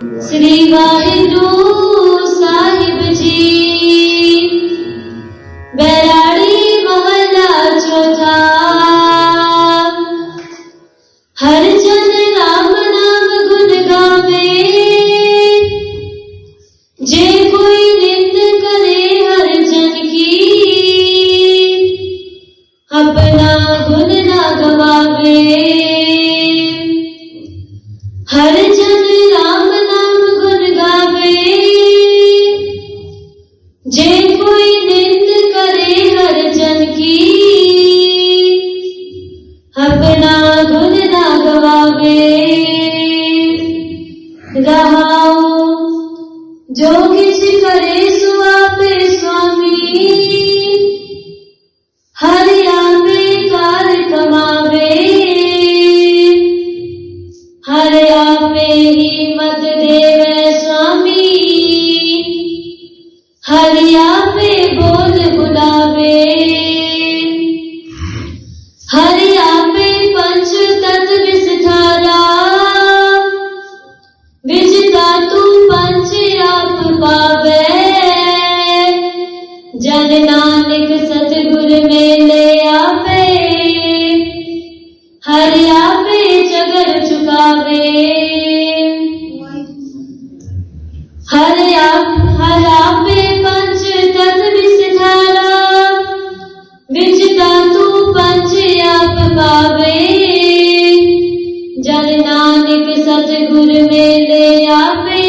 श्री वाहिगुरु साहिब जी। बैराड़ी महला चौथा। हर जय कोई निंद करे हर जन की, अपना गुण ना गवावे रहाओ जो किछ करे सुआपे दरिया पे बोल हरिया पे पंच तत्व विजता तू पंच आप पावे। जन नानक सतगुर मेले हरिया पे जगर चुकावे हरिया जन नानक सतगुर में ले आवे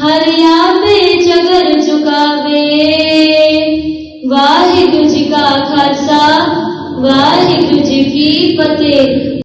हर आवे जगर चुकावे वाहिगुरु जी का खालसा, वाहिगुरु जी की फतेह।